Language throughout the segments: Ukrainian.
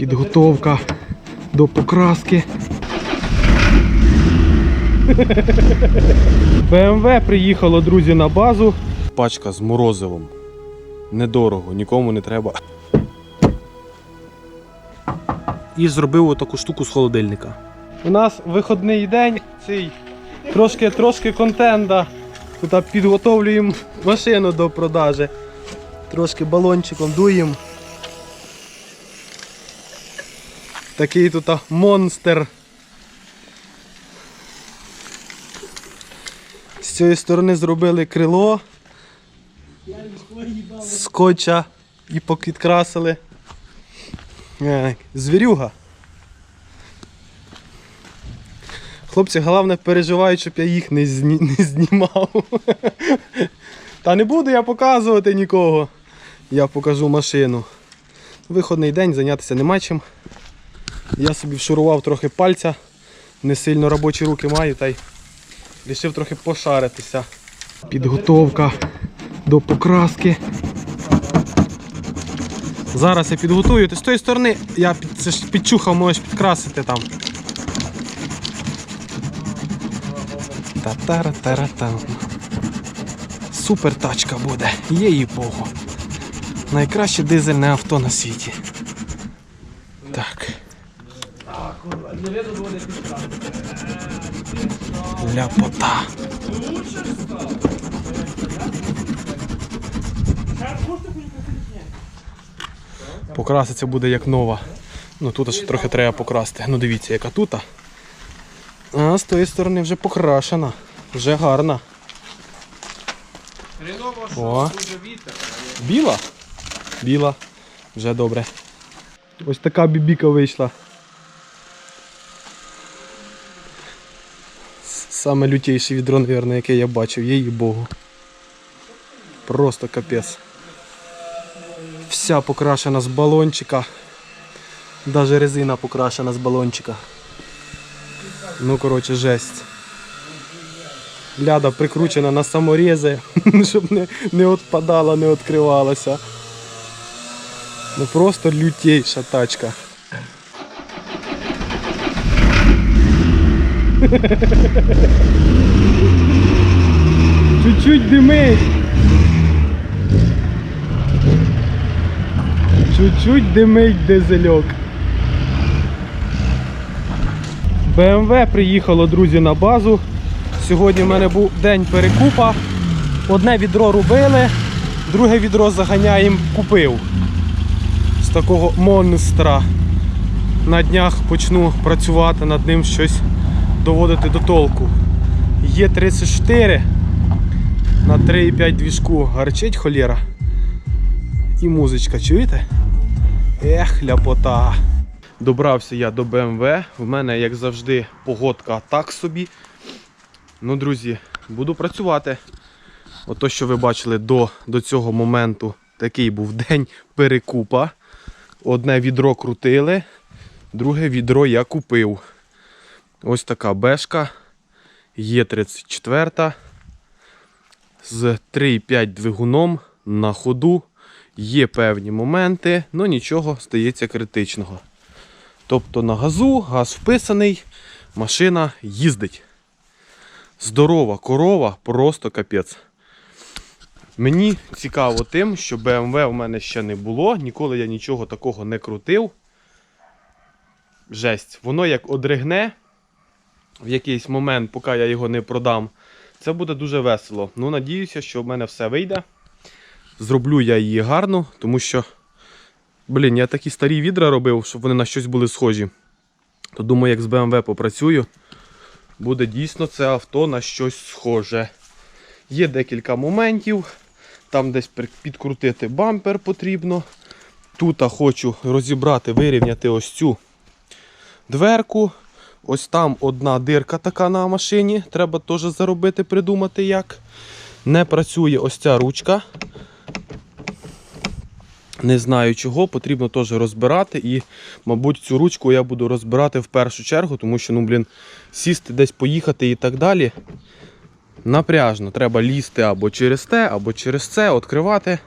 Підготовка до покраски. БМВ приїхало, друзі, на базу. Пачка з морозивом. Недорого, нікому не треба. І зробив отаку штуку з холодильника. У нас виходний день, цей трошки, трошки контента. Тут підготовлюємо машину до продажі. Трошки балончиком дуємо. Такий тут монстр. З цієї сторони зробили крило. Скотча і підкрасили. Е, Звірюга. Хлопці, головне переживають, щоб я їх не, зні... не знімав. Та не буду я показувати нікого. Я покажу машину. Виходний день, зайнятися нема чим. Я собі вшурував трохи пальця, не сильно робочі руки маю, та й вирішив трохи пошаритися. Підготовка до покраски. Зараз я підготую. З тої сторони я під, підчухав, можеш підкрасити там. Та-тара-тара-там. Супер тачка буде, є їй Богу. Найкраще дизельне авто на світі. Так. Ляпота. Покраситься буде як нова. Ну тут ще трохи треба покрасти. Ну дивіться, яка тут. А з тої сторони вже покрашена. Вже гарна. О. Біла? Біла. Вже добре. Ось така бібіка вийшла. Саме лютейше відро, мабуть, яке я бачив, їй Богу. Просто капець. Вся покрашена з балончика. Даже резина покрашена з балончика. Ну, коротше, жесть. Ляда прикручена на саморези, щоб не, не відпадала, не відкривалася. Ну просто лютейша тачка. Чуть-чуть димить. Чуть-чуть димить дизельок. БМВ приїхало, друзі, на базу. Сьогодні в мене був день перекупа. Одне відро робили, друге відро заганяєм купив. З такого монстра. На днях почну працювати над ним щось доводити до толку. Є 34 на 3,5 двіжку. Гарчить холєра. І музичка, чуєте? Ех, ляпота. Добрався я до БМВ. В мене, як завжди, погодка так собі. Ну, друзі, буду працювати. Ото, що ви бачили до, до цього моменту, такий був день перекупа. Одне відро крутили, друге відро я купив. Ось така бешка. Є 34 з 3,5 двигуном на ходу. Є певні моменти, але нічого стається критичного. Тобто на газу, газ вписаний, машина їздить. Здорова корова, просто капець. Мені цікаво тим, що BMW в мене ще не було, ніколи я нічого такого не крутив. Жесть, воно як одригне в якийсь момент, поки я його не продам, це буде дуже весело. Ну, надіюся, що в мене все вийде. Зроблю я її гарно, тому що, блін, я такі старі відра робив, щоб вони на щось були схожі. То думаю, як з BMW попрацюю, буде дійсно це авто на щось схоже. Є декілька моментів. Там десь підкрутити бампер потрібно. Тут хочу розібрати, вирівняти ось цю дверку. Ось там одна дирка така на машині. Треба теж заробити, придумати як. Не працює ось ця ручка. Не знаю чого, потрібно теж розбирати. І, мабуть, цю ручку я буду розбирати в першу чергу, тому що, ну, блін, сісти десь поїхати і так далі. Напряжно. Треба лізти або через те, або через це, відкривати.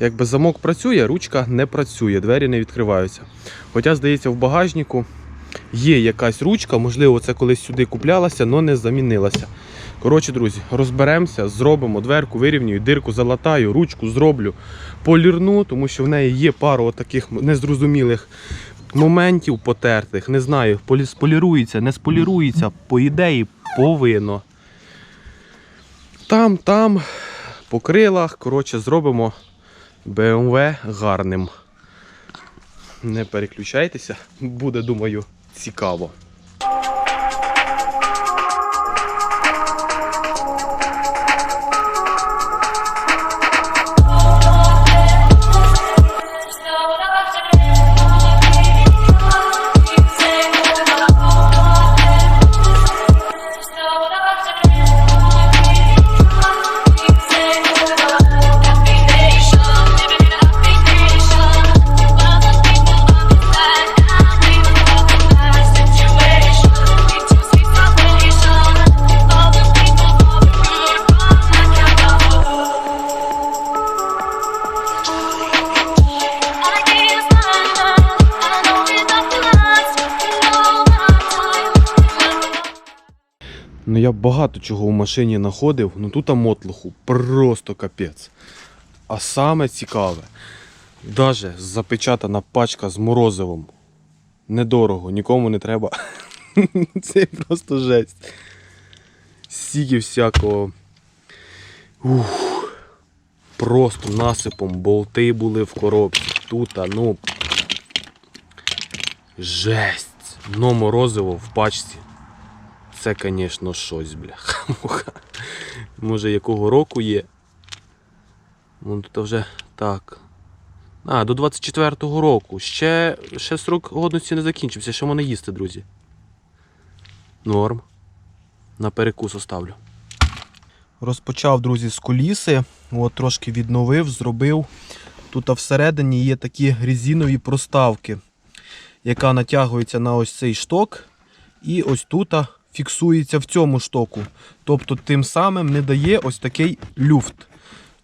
Якби замок працює, ручка не працює, двері не відкриваються. Хоча, здається, в багажнику є якась ручка, можливо, це колись сюди куплялася, але не замінилася. Коротше, друзі, розберемося, зробимо дверку, вирівнюю, дирку залатаю, ручку зроблю, полірну, тому що в неї є пару таких незрозумілих моментів потертих. Не знаю, полі- сполірується, не сполірується, по ідеї повинно. Там, там, по крилах, коротше, зробимо BMW гарним. Не переключайтеся, буде, думаю, цікаво. Ну багато чого в машині знаходив, ну тут мотлуху просто капець. А саме цікаве, даже запечатана пачка з морозивом. Недорого, нікому не треба. Це просто жесть. Стільки всякого. Ух. Просто насипом болти були в коробці. Тут, а ну. Жесть. Но морозиво в пачці. Це, звісно, щось, бляха. муха. Може, якого року є. Ну, тут вже так. А, до 24-го року. Ще, ще срок годності не закінчився. Що мене їсти, друзі? Норм. На перекус оставлю. Розпочав, друзі, з коліси. От трошки відновив, зробив. Тут всередині є такі резинові проставки, яка натягується на ось цей шток. І ось тут фіксується в цьому штоку. Тобто тим самим не дає ось такий люфт.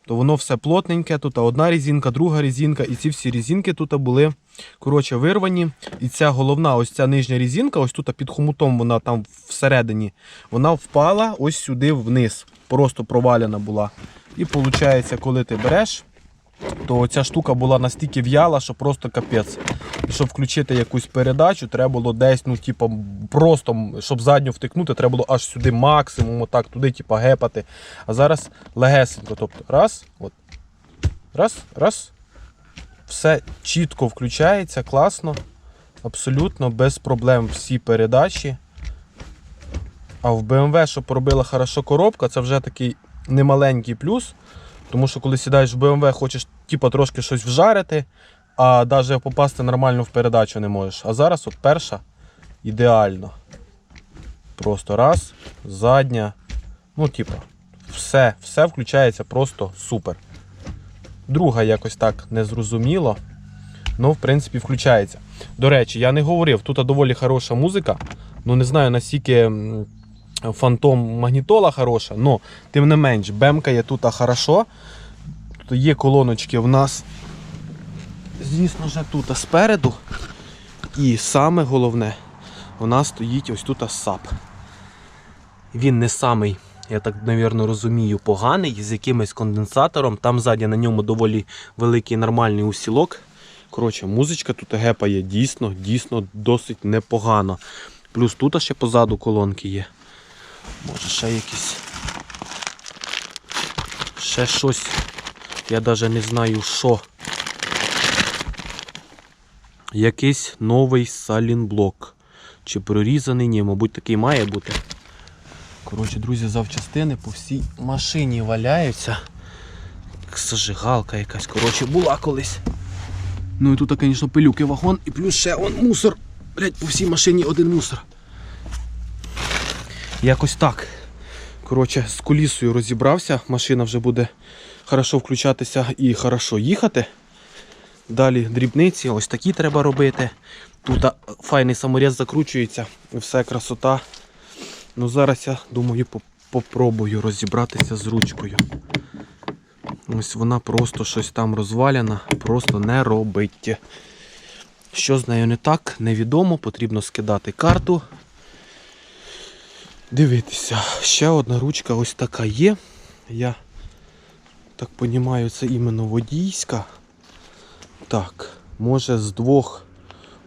То воно все плотненьке, тут одна резинка, друга резинка, і ці всі резинки тут були коротше, вирвані. І ця головна, ось ця нижня резинка, ось тут під хомутом, вона там всередині, вона впала ось сюди вниз. Просто провалена була. І виходить, коли ти береш, то ця штука була настільки в'яла, що просто капець. І щоб включити якусь передачу, треба було десь, ну, типу, просто, щоб задню втикнути, треба було аж сюди максимум, отак, туди, типу, гепати. А зараз легесенько. Тобто, раз, от, раз, раз. Все чітко включається, класно, абсолютно без проблем всі передачі. А в BMW, що поробила хорошо коробка, це вже такий немаленький плюс. Тому що коли сідаєш в BMW, хочеш типу, трошки щось вжарити, а навіть попасти нормально в передачу не можеш. А зараз от перша ідеально. Просто раз, задня. Ну, типу, все, все включається просто супер. Друга якось так незрозуміло. Ну, в принципі, включається. До речі, я не говорив, тут доволі хороша музика. Ну, не знаю, наскільки фантом магнітола хороша, але тим не менш, бемка є тут хорошо. Тут є колоночки в нас, звісно ж, тут спереду. І саме головне, у нас стоїть ось тут САП. Він не самий, я так, навірно, розумію, поганий, з якимось конденсатором. Там ззаді на ньому доволі великий нормальний усілок. Коротше, музичка тут гепає дійсно, дійсно досить непогано. Плюс тут ще позаду колонки є. Може ще якісь. Ще щось. Я навіть не знаю що. Якийсь новий салінблок. Чи прорізаний, ні, мабуть, такий має бути. Коротше, друзі, завчастини по всій машині валяються. Зажигалка якась, коротше, була колись. Ну і тут, звісно, пилюки вагон і плюс ще он мусор. Блять, по всій машині один мусор. Якось так. Коротше, з колісою розібрався, машина вже буде хорошо включатися і хорошо їхати. Далі дрібниці, ось такі треба робити. Тут файний саморіз закручується, і все красота. Ну зараз я думаю, поп- попробую розібратися з ручкою. Ось вона просто щось там розваляна, просто не робить. Що з нею не так, невідомо, потрібно скидати карту. Дивитися, ще одна ручка ось така є. Я так розумію, це іменно водійська. Так, може з двох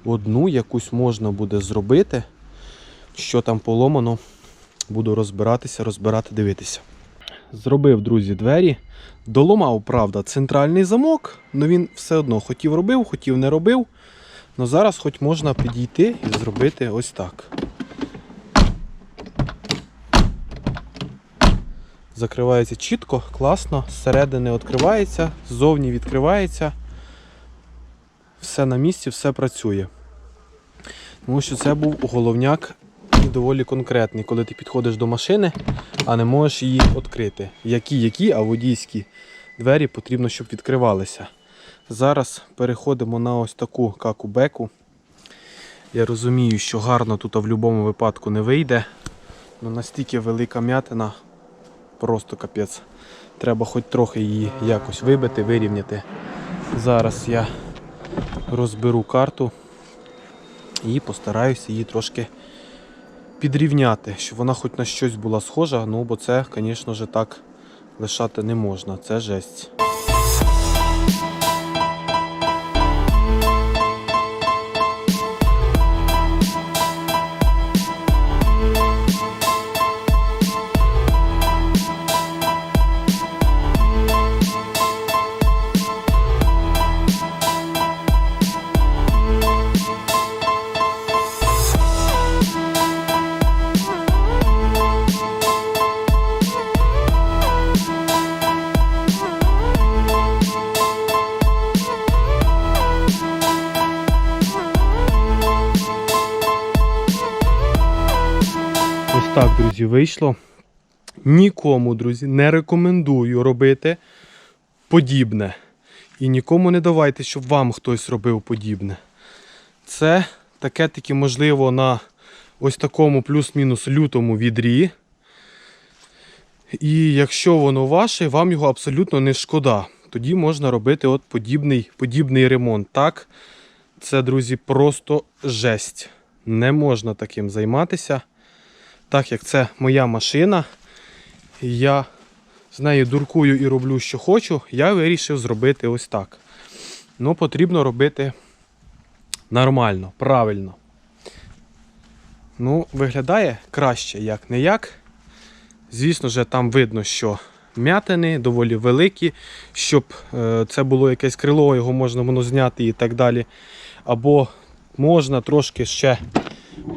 одну якусь можна буде зробити. Що там поломано, буду розбиратися, розбирати, дивитися. Зробив, друзі, двері. Доломав, правда, центральний замок, але він все одно хотів робив, хотів не робив. Але зараз хоч можна підійти і зробити ось так. Закривається чітко, класно, зсередини відкривається, ззовні відкривається. Все на місці, все працює. Тому що це був головняк і доволі конкретний, коли ти підходиш до машини, а не можеш її відкрити. Які, які, а водійські двері потрібно, щоб відкривалися. Зараз переходимо на ось таку каку-беку. Я розумію, що гарно тут в будь-якому випадку не вийде. Ну настільки велика м'ятина, просто капець. Треба хоч трохи її якось вибити, вирівняти. Зараз я розберу карту і постараюся її трошки підрівняти, щоб вона хоч на щось була схожа, ну бо це, звісно ж, так лишати не можна. Це жесть. Друзі, вийшло. Нікому, друзі, не рекомендую робити подібне. І нікому не давайте, щоб вам хтось робив подібне. Це таке таки можливо на ось такому плюс-мінус лютому відрі. І якщо воно ваше, вам його абсолютно не шкода. Тоді можна робити от подібний, подібний ремонт. Так, це, друзі, просто жесть. Не можна таким займатися. Так як це моя машина, і я з нею дуркую і роблю, що хочу, я вирішив зробити ось так. Ну, потрібно робити нормально, правильно. Ну, виглядає краще, як не як. Звісно ж, там видно, що м'ятини доволі великі, щоб е, це було якесь крило, його можна воно зняти і так далі. Або можна трошки ще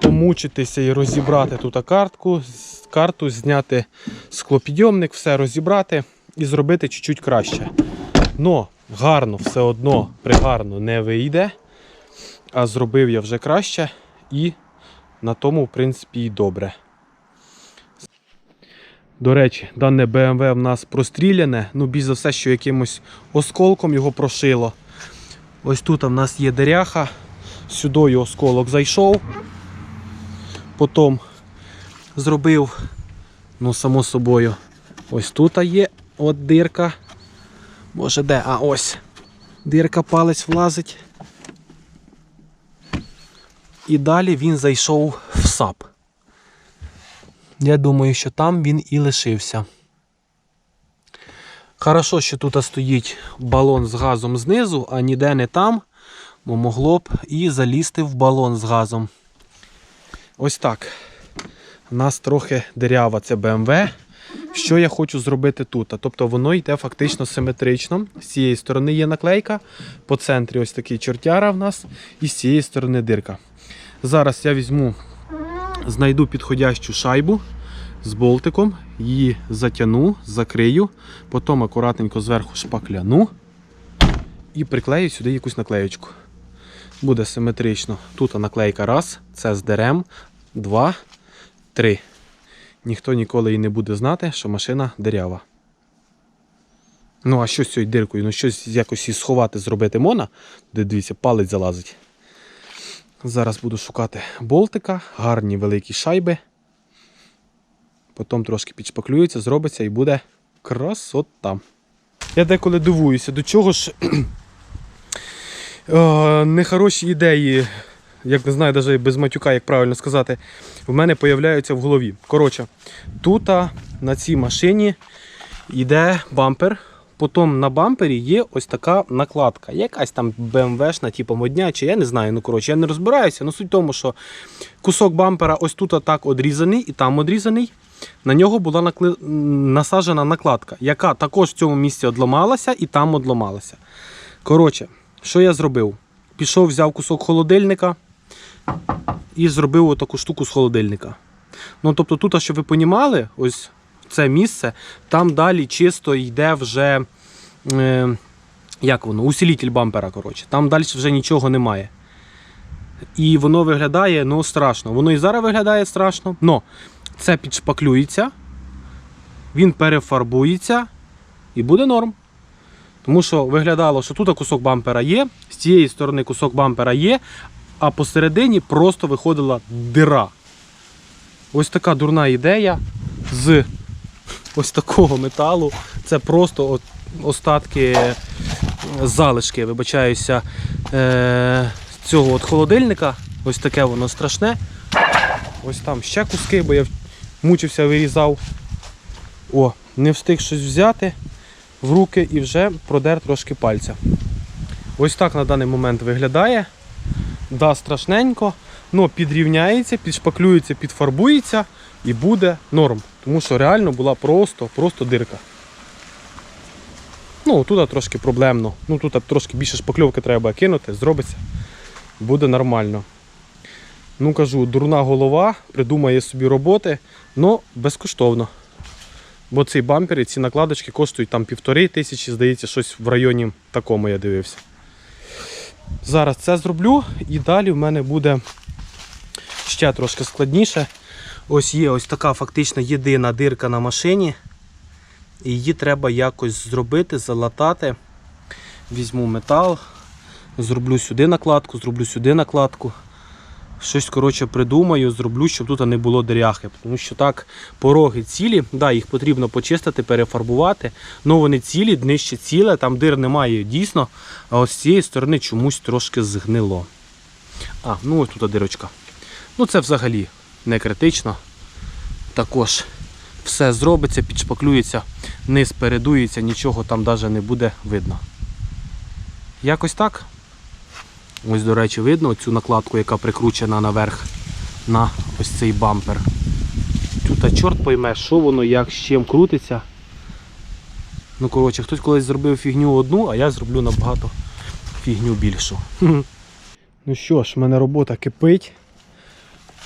помучитися і розібрати тут картку, карту, зняти склопідйомник, все розібрати і зробити чуть-чуть краще. Но гарно все одно пригарно не вийде. А зробив я вже краще і на тому, в принципі, і добре. До речі, дане BMW в нас простріляне, ну більш за все, що якимось осколком його прошило. Ось тут в нас є деряха, сюди осколок зайшов. Потім зробив, ну, само собою, ось тут є от дирка. Боже, де? А ось. Дирка палець влазить. І далі він зайшов в сап. Я думаю, що там він і лишився. Хорошо, що тут стоїть балон з газом знизу, а ніде не там, бо могло б і залізти в балон з газом. Ось так. У нас трохи дирява це BMW. Що я хочу зробити тут? Тобто воно йде фактично симетрично. З цієї сторони є наклейка, по центрі ось такий чортяра в нас, і з цієї сторони дирка. Зараз я візьму, знайду підходящу шайбу з болтиком, її затягну, закрию, потім акуратненько зверху шпакляну і приклею сюди якусь наклеєчку. Буде симетрично. Тут наклейка раз, це з дерем, два, три. Ніхто ніколи і не буде знати, що машина дерява. Ну, а що з цією диркою? Ну, щось якось її сховати, зробити можна, де дивіться, палець залазить. Зараз буду шукати болтика, гарні великі шайби. Потім трошки підшпаклюється, зробиться і буде красота. Я деколи дивуюся, до чого ж е, нехороші ідеї, як не знаю, навіть без матюка, як правильно сказати, в мене появляються в голові. Коротше, тут на цій машині йде бампер. Потім на бампері є ось така накладка. Якась там БМВшна, типу модня, чи я не знаю. Ну коротше, я не розбираюся. Ну суть в тому, що кусок бампера ось тут так одрізаний і там одрізаний. На нього була накли... м, насаджена накладка, яка також в цьому місці одламалася і там одламалася. Коротше, що я зробив? Пішов, взяв кусок холодильника і зробив отаку штуку з холодильника. Ну, тобто, тут, щоб ви понімали, ось це місце, там далі чисто йде вже. Е, як воно? Усилитель бампера, коротше. Там далі вже нічого немає. І воно виглядає ну, страшно. Воно і зараз виглядає страшно. Но це підшпаклюється, він перефарбується і буде норм. Тому що виглядало, що тут кусок бампера є, з цієї сторони кусок бампера є, а посередині просто виходила дира. Ось така дурна ідея з ось такого металу. Це просто остатки е, залишки, вибачаюся, е, цього от холодильника. Ось таке воно страшне. Ось там ще куски, бо я мучився, вирізав. О, не встиг щось взяти в руки і вже продер трошки пальця. Ось так на даний момент виглядає. Да, страшненько, але підрівняється, підшпаклюється, підфарбується і буде норм. Тому що реально була просто, просто дирка. Ну, тут трошки проблемно. Ну, тут трошки більше шпакльовки треба кинути, зробиться. Буде нормально. Ну кажу, дурна голова, придумає собі роботи, але безкоштовно. Бо ці бампери, ці накладочки коштують там півтори тисячі, здається, щось в районі такому я дивився. Зараз це зроблю і далі в мене буде ще трошки складніше. Ось є ось така фактично єдина дирка на машині. І її треба якось зробити, залатати. Візьму метал, зроблю сюди накладку, зроблю сюди накладку. Щось коротше придумаю, зроблю, щоб тут не було диряхи. Тому що так пороги цілі, да, їх потрібно почистити, перефарбувати. але вони цілі, днище ціле, там дир немає дійсно. А ось з цієї сторони чомусь трошки згнило. А, ну ось тут дирочка. Ну це взагалі не критично. Також все зробиться, підшпаклюється, низ передується, нічого там навіть не буде видно. Якось так. Ось, до речі, видно цю накладку, яка прикручена наверх на ось цей бампер. Тут а чорт пойме, що воно, як, з чим крутиться. Ну, коротше, хтось колись зробив фігню одну, а я зроблю набагато фігню більшу. Ну що ж, в мене робота кипить.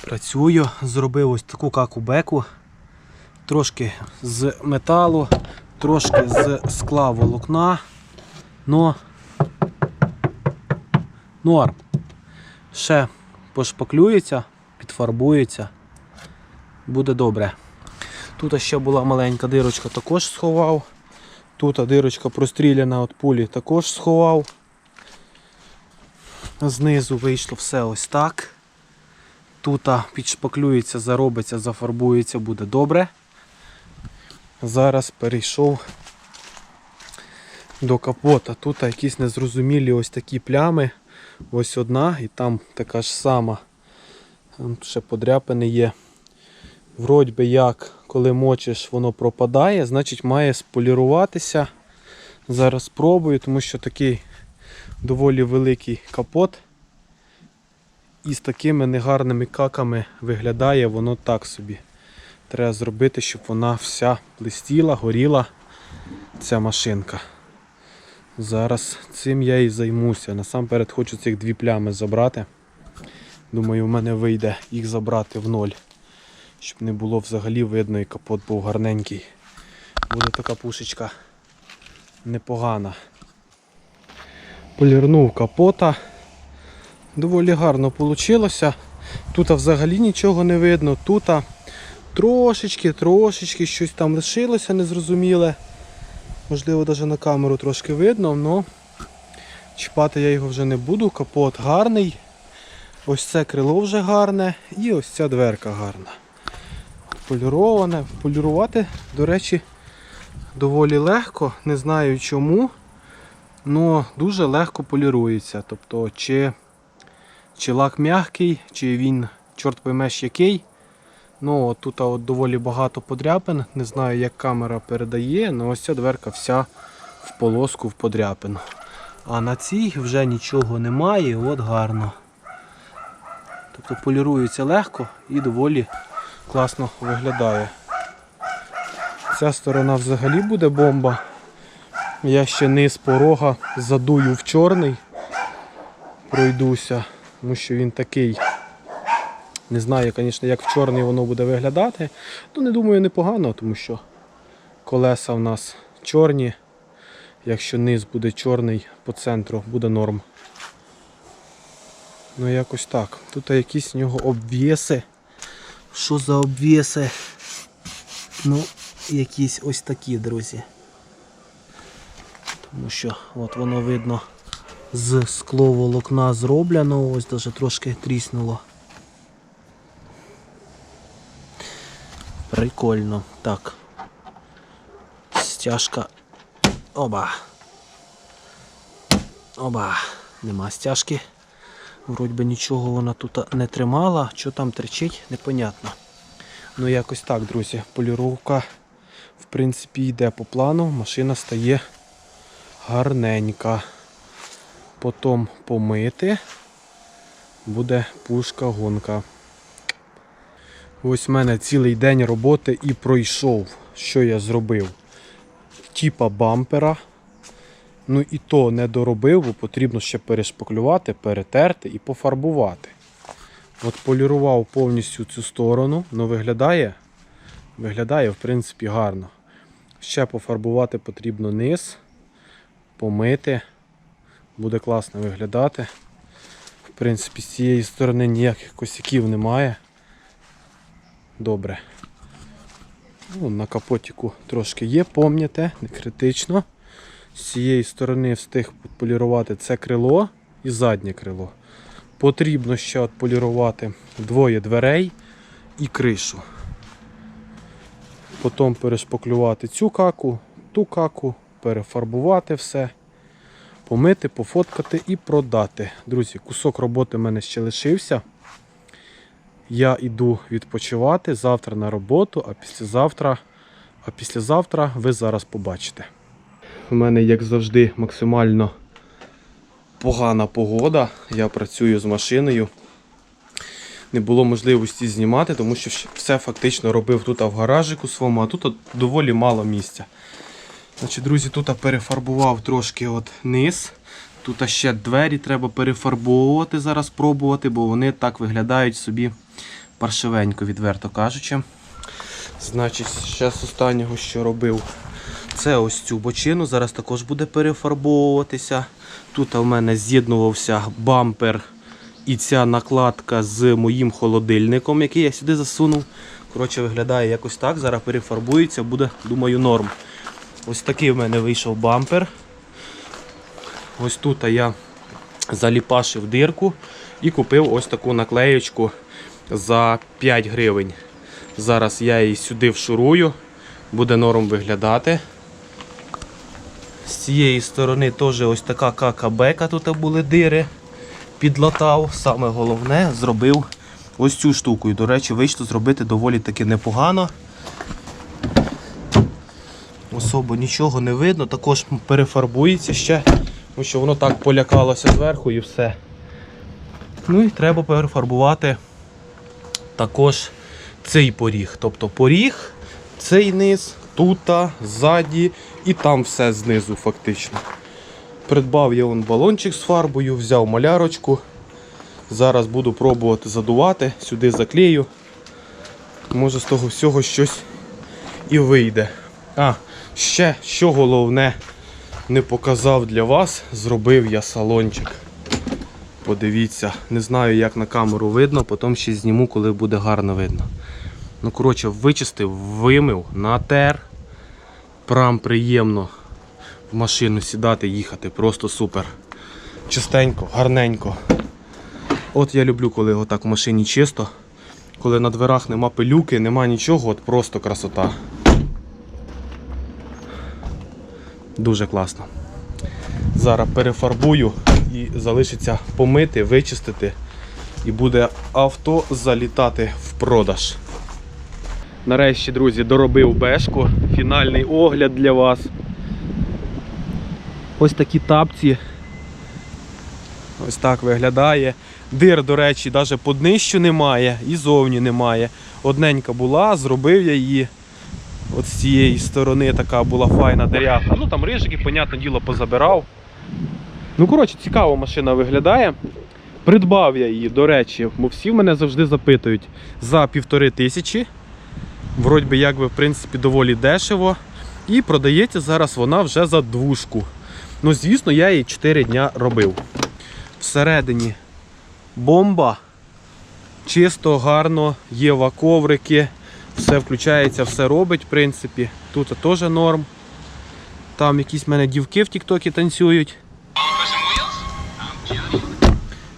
Працюю, зробив ось таку каку-беку. Трошки з металу, трошки з скла волокна. Но норм. Ще пошпаклюється, підфарбується. Буде добре. Тут ще була маленька дирочка, також сховав. Тут дирочка простріляна від пулі, також сховав. Знизу вийшло все ось так. Тут підшпаклюється, заробиться, зафарбується, буде добре. Зараз перейшов до капота. Тут якісь незрозумілі ось такі плями. Ось одна і там така ж сама. Там ще подряпини є. Вроді би як, коли мочиш, воно пропадає, значить має споліруватися. Зараз спробую, тому що такий доволі великий капот. І з такими негарними каками виглядає воно так собі. Треба зробити, щоб вона вся блистіла, горіла ця машинка. Зараз цим я і займуся. Насамперед хочу цих дві плями забрати. Думаю, в мене вийде їх забрати в ноль. Щоб не було взагалі видно і капот був гарненький. Буде така пушечка непогана. Полірнув капота. Доволі гарно вийшло. Тут взагалі нічого не видно. Тут трошечки, трошечки щось там лишилося незрозуміле. Можливо, навіть на камеру трошки видно, але чіпати я його вже не буду. Капот гарний. Ось це крило вже гарне і ось ця дверка гарна. Поліроване. Полірувати, до речі, доволі легко, не знаю чому, але дуже легко полірується. Тобто, чи, чи лак м'який, чи він, чорт поймеш який. Ну, тут от доволі багато подряпин. Не знаю, як камера передає, але ось ця дверка вся в полоску в подряпину. А на цій вже нічого немає, от гарно. Тобто полірується легко і доволі класно виглядає. Ця сторона взагалі буде бомба. Я ще низ порога задую в чорний, пройдуся, тому що він такий. Не знаю, звісно, як в чорний воно буде виглядати. Ну, не думаю, непогано, тому що колеса в нас чорні. Якщо низ буде чорний по центру, буде норм. Ну якось так. Тут якісь в нього обвіси. Що за обвіси? Ну, якісь ось такі, друзі. Тому що от воно видно з скловолокна зроблено, ось даже трошки тріснуло. Прикольно. Так. Стяжка. Оба. Оба. Нема стяжки. Вроді би нічого вона тут не тримала. Що там тричить, непонятно. Ну якось так, друзі. Поліровка в принципі йде по плану. Машина стає гарненька. Потім помити. Буде пушка-гонка. Ось в мене цілий день роботи і пройшов. Що я зробив? Тіпа бампера. Ну і то не доробив, бо потрібно ще перешпаклювати, перетерти і пофарбувати. От полірував повністю цю сторону, ну виглядає, виглядає в принципі гарно. Ще пофарбувати потрібно низ, помити, буде класно виглядати. В принципі, з цієї сторони ніяких косяків немає. Добре. Ну, на капотіку трошки є, помните, не критично. З цієї сторони встиг полірувати це крило і заднє крило. Потрібно ще полірувати двоє дверей і кришу. Потім перешпаклювати цю каку, ту каку, перефарбувати все, помити, пофоткати і продати. Друзі, кусок роботи в мене ще лишився. Я йду відпочивати завтра на роботу, а післязавтра, а післязавтра ви зараз побачите. У мене, як завжди, максимально погана погода. Я працюю з машиною. Не було можливості знімати, тому що все фактично робив тут в гаражику своєму, а тут доволі мало місця. Значить, Друзі, тут перефарбував трошки от низ. Тут ще двері треба перефарбовувати, зараз пробувати, бо вони так виглядають собі паршивенько, відверто кажучи. Значить, зараз останнього, що робив, це ось цю бочину. Зараз також буде перефарбовуватися. Тут у мене з'єднувався бампер і ця накладка з моїм холодильником, який я сюди засунув. Коротше, виглядає якось так. Зараз перефарбується, буде, думаю, норм. Ось такий в мене вийшов бампер. Ось тут я заліпашив дирку і купив ось таку наклеєчку за 5 гривень. Зараз я її сюди вшурую, буде норм виглядати. З цієї сторони теж ось така кака-бека, тут були дири. Підлатав. Саме головне зробив ось цю штуку. І, до речі, вийшло зробити доволі таки непогано. Особо нічого не видно, також перефарбується ще, тому що воно так полякалося зверху і все. Ну і треба перефарбувати також цей поріг. Тобто поріг, цей низ, тута, ззаді і там все знизу фактично. Придбав я вон балончик з фарбою, взяв малярочку. Зараз буду пробувати задувати, сюди заклею. Може з того всього щось і вийде. А, ще що головне не показав для вас, зробив я салончик. Подивіться, не знаю, як на камеру видно, потім ще зніму, коли буде гарно видно. Ну, коротше, вичистив, вимив, натер. Прям приємно в машину сідати, їхати. Просто супер. Чистенько, гарненько. От я люблю, коли отак в машині чисто. Коли на дверах нема пилюки, нема нічого, от просто красота. Дуже класно. Зараз перефарбую і залишиться помити, вичистити. І буде авто залітати в продаж. Нарешті, друзі, доробив бешку. Фінальний огляд для вас. Ось такі тапці. Ось так виглядає. Дир, до речі, навіть по днищу немає і зовні немає. Одненька була, зробив я її. От з цієї сторони така була файна деряха. Ну там рижики, понятне діло, позабирав. Ну, коротше, цікаво машина виглядає. Придбав я її, до речі, бо всі мене завжди запитують за півтори тисячі. Вроді би, як би, в принципі, доволі дешево. І продається зараз вона вже за двушку. Ну, звісно, я її 4 дня робив. Всередині бомба. Чисто, гарно, є ваковрики, все включається, все робить, в принципі. Тут теж норм. Там якісь в мене дівки в Тіктокі танцюють.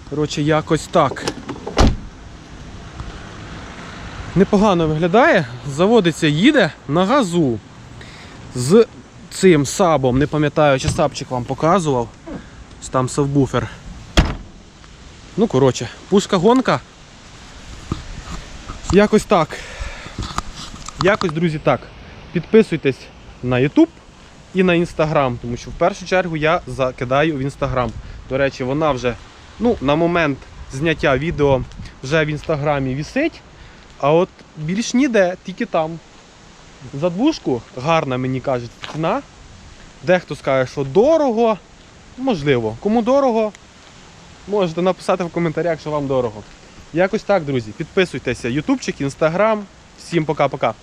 Коротше, якось так. Непогано виглядає, заводиться, їде на газу з цим сабом. Не пам'ятаю, чи сабчик вам показував. Там сабвуфер. Ну, коротше, пушка гонка. Якось так. Якось, друзі, так. Підписуйтесь на YouTube і на Instagram, тому що в першу чергу я закидаю в Instagram. До речі, вона вже ну, на момент зняття відео вже в інстаграмі вісить, а от більш ніде, тільки там. За двушку гарна, мені кажуть, ціна. Дехто скаже, що дорого. Можливо. Кому дорого, можете написати в коментарях, що вам дорого. Якось так, друзі. Підписуйтеся, ютубчик, інстаграм. Всім пока-пока.